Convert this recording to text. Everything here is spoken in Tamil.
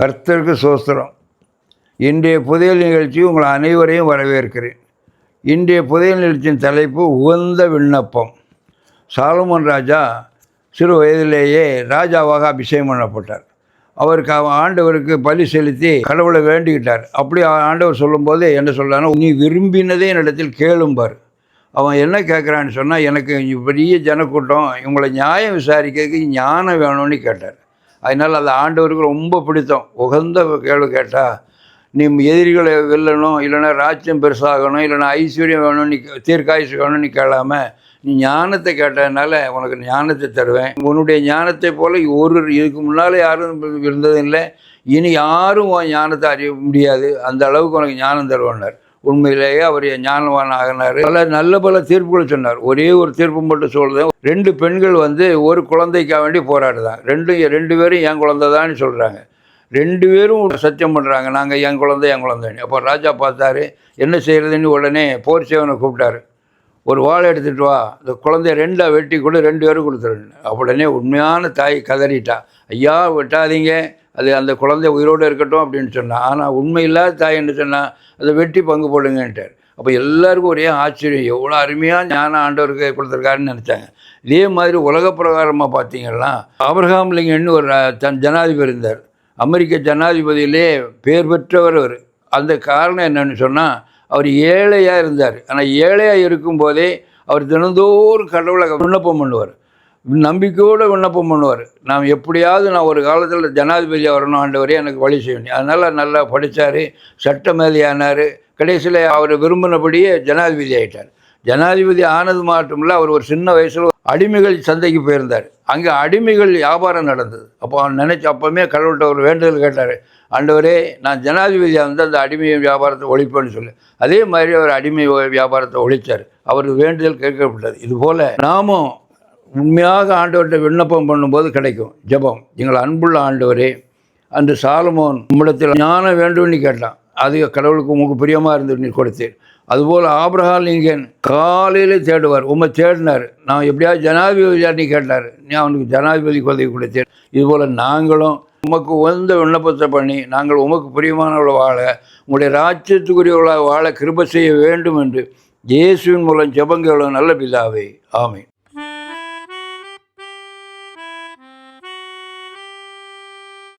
கர்த்தருக்கு சோஸ்திரம். இன்றைய புதையல் நிகழ்ச்சி உங்கள் அனைவரையும் வரவேற்கிறேன். இன்றைய புதையல் நிகழ்ச்சியின் தலைப்பு உகந்த விண்ணப்பம். சாலமோன் ராஜா சிறு வயதிலேயே ராஜாவாக அபிஷேகம் பண்ணப்பட்டார். அவருக்கு அவன் ஆண்டவருக்கு பலி செலுத்தி கடவுளை வேண்டிக்கிட்டார். அப்படி ஆண்டவர் சொல்லும்போது என்ன சொல்றாருன்னா நீ விரும்பினதே என்னிடத்தில் கேளும்பார் அவன் என்ன கேட்குறான்னு சொன்னால் எனக்கு பெரிய ஜனக்கூட்டம் இவங்களை நியாயம் விசாரிக்கிறதுக்கு ஞானம் வேணும்னு கேட்டார். அதனால் அந்த ஆண்டவருக்கு ரொம்ப பிடித்தம். உகந்த கேள்வி கேட்டால் நீ எதிரிகளை வெல்லணும் இல்லைன்னா ராஜ்யம் பெருசாகணும் இல்லைன்னா ஐஸ்வர்யம் வேணும் நீ தீர்க்காயுசு வேணும் நீ கேளாம நீ ஞானத்தை கேட்டதுனால உனக்கு ஞானத்தை தருவேன். உன்னுடைய ஞானத்தை போல் ஒரு இதுக்கு முன்னால் யாரும் இருந்ததும் இல்லை. இனி யாரும் உன் ஞானத்தை அறிய முடியாது. அந்த அளவுக்கு உனக்கு ஞானம் தருவானார். உண்மையிலேயே அவர் ஞானவான் ஆகினார். பல நல்ல பல தீர்ப்புகளை சொன்னார். ஒரே ஒரு தீர்ப்பு மட்டும் சொல்கிறது ரெண்டு பெண்கள் வந்து ஒரு குழந்தைக்காக வேண்டி போராடுதான் ரெண்டு ரெண்டு பேரும் என் குழந்தை தான் சொல்கிறாங்க ரெண்டு பேரும் சத்தியம் பண்ணுறாங்க நாங்கள் என் குழந்தை என் குழந்தைன்னு. அப்போ ராஜா பார்த்தாரு என்ன செய்கிறதுன்னு உடனே போர் சேவனை கூப்பிட்டாரு. ஒரு வாழை எடுத்துகிட்டு வா. இந்த குழந்தைய ரெண்டாக வெட்டி கூட ரெண்டு பேரும் கொடுத்துருன்னு உடனே உண்மையான தாய் கதறிட்டா. ஐயா வெட்டாதீங்க. அது அந்த குழந்தை உயிரோடு இருக்கட்டும் அப்படின்னு சொன்னான் ஆனால் உண்மையில்லாத தாய் என்ன சொன்னால் அதை வெட்டி பங்கு போடுங்கன்ட்டார். அப்போ எல்லாருக்கும் ஒரே ஆச்சரியம் எவ்வளோ அருமையாக ஞான ஆண்டவருக்கு கொடுத்துருக்காருன்னு நினச்சாங்க. இதே மாதிரி உலக பிரகாரமாக பார்த்தீங்கன்னா ஆபிரகாம் லிங்கன்னு ஒரு தன் ஜனாதிபதி இருந்தார். அமெரிக்க ஜனாதிபதியிலே பேர் பெற்றவர் அவர். அந்த காரணம் என்னன்னு சொன்னால் அவர் ஏழையாக இருந்தார். ஆனால் ஏழையாக இருக்கும்போதே அவர் தினந்தோறும் கடவுளை விண்ணப்பம் பண்ணுவார். நம்பிக்கையோடு விண்ணப்பம் பண்ணுவார். நான் எப்படியாவது நான் ஒரு காலத்தில் ஜனாதிபதியாக வரணும் ஆண்டவரே எனக்கு வழி செய்யணும். அதனால் நல்லா படித்தார் சட்ட மேதையானார் கடைசியில் அவர் விரும்பினபடியே ஜனாதிபதி ஆகிட்டார் ஜனாதிபதி ஆனது மட்டுமில்ல அவர் ஒரு சின்ன வயசில் அடிமைகள் சந்தைக்கு போயிருந்தார். அங்கே அடிமைகள் வியாபாரம் நடந்தது. அப்போ அவன் நினச்சி அப்போவுமே கடவுள்கிட்ட ஒரு வேண்டுதல் கேட்டார். ஆண்டவரே நான் ஜனாதிபதியாக வந்து அந்த அடிமை வியாபாரத்தை ஒழிப்பேன்னு சொல்லி. அதே மாதிரி அவர் அடிமை வியாபாரத்தை ஒழித்தார் அவருக்கு வேண்டுதல் கேட்கப்பட்டது. இதுபோல் நாமும் உண்மையாக ஆண்டவர்கிட்ட விண்ணப்பம் பண்ணும்போது கிடைக்கும். ஜெபம். எங்கள் அன்புள்ள ஆண்டவரே அந்த சாலமோன் உம்மிடத்தில் ஞானம் வேண்டும்னு கேட்டான். அது கடவுளுக்கு உங்களுக்கு பிரியமாக இருந்து நீ கொடுத்தேன். அதுபோல் ஆப்ரஹால் நீங்கள் காலையில் தேடுவார். உண்மை தேடினார். நான் எப்படியாவது ஜனாதிபதி நீ கேட்டார். நீ அவனுக்கு ஜனாதிபதி உதவி கொடுத்தேன். இதுபோல் நாங்களும் உமக்கு உந்த விண்ணப்பத்தை பண்ணி நாங்கள் உமக்கு பிரியமானவளை வாழ உங்களுடைய ராஜ்யத்துக்குரியவளாக வாழ கிருப செய்ய வேண்டும் என்று இயேசுவின் மூலம் ஜபங்களும் நல்ல பிதாவே. ஆமை